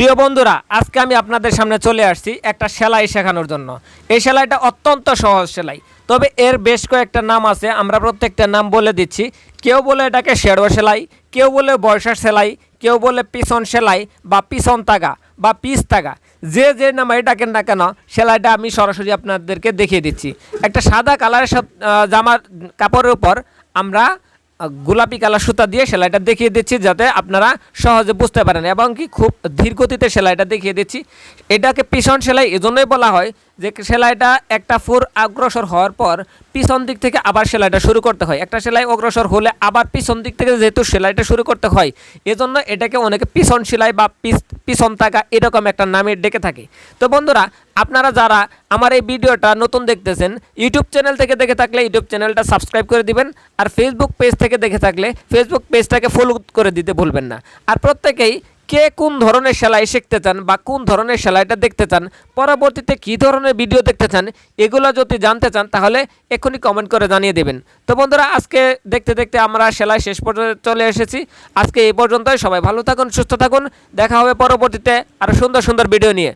প্রিয় বন্ধুরা, আজকে আমি আপনাদের সামনে চলে আসছি একটা সেলাই শেখানোর জন্য। এই সেলাইটা অত্যন্ত সহজ সেলাই, তবে এর বেশ কয়েকটা নাম আছে, আমরা প্রত্যেকটা নাম বলে দিচ্ছি। কেউ বলে এটাকে শেরো সেলাই, কেউ বলে বয়সার সেলাই, কেউ বলে পিছন সেলাই বা পিছন তাগা বা পিস তাগা। যে যে নাম ডাকেন না কেন, সেলাইটা আমি সরাসরি আপনাদেরকে দেখিয়ে দিচ্ছি। একটা সাদা কালারের জামার কাপড়ের উপর আমরা গোলাপি কালার সুতা দিয়ে সেলাইটা দেখিয়ে দিচ্ছি যাতে আপনারা সহজে বুঝতে পারেন। এবং কি খুব ধীর গতিতে সেলাইটা দেখিয়ে দিচ্ছি। এটাকে পিছন সেলাই এজন্যই বলা হয় যে সেলাইটা একটা ফুর অগ্রসর হওয়ার পর পিছন দিক থেকে আবার সেলাইটা শুরু করতে হয়। একটা সেলাই অগ্রসর হলে আবার পিছন দিক থেকে যেহেতু সেলাইটা শুরু করতে হয়, এজন্য এটাকে অনেকে পিছন সেলাই বা পিছন থাকা এরকম একটা নামে ডেকে থাকে। তো বন্ধুরা, আপনারা যারা আমার এই ভিডিওটা নতুন দেখতেছেন, ইউটিউব চ্যানেল থেকে দেখে থাকলে ইউটিউব চ্যানেলটা সাবস্ক্রাইব করে দিবেন আর ফেসবুক পেজ থেকে দেখে থাকলে ফেসবুক পেজটাকে ফলো করে দিতে ভুলবেন না। আর প্রত্যেকেই কে কোন ধরনের সেলাই শিখতে চান বা কোন ধরনের সেলাইটা দেখতে চান, পরবর্তীতে কী ধরনের ভিডিও দেখতে চান, এগুলো যদি জানতে চান তাহলে এক্ষুনি কমেন্ট করে জানিয়ে দেবেন। তো বন্ধুরা, আজকে দেখতে দেখতে আমরা সেলাই শেষ পর্যন্ত চলে এসেছি। আজকে এই পর্যন্তই, সবাই ভালো থাকুন, সুস্থ থাকুন, দেখা হবে পরবর্তীতে আরও সুন্দর সুন্দর ভিডিও নিয়ে।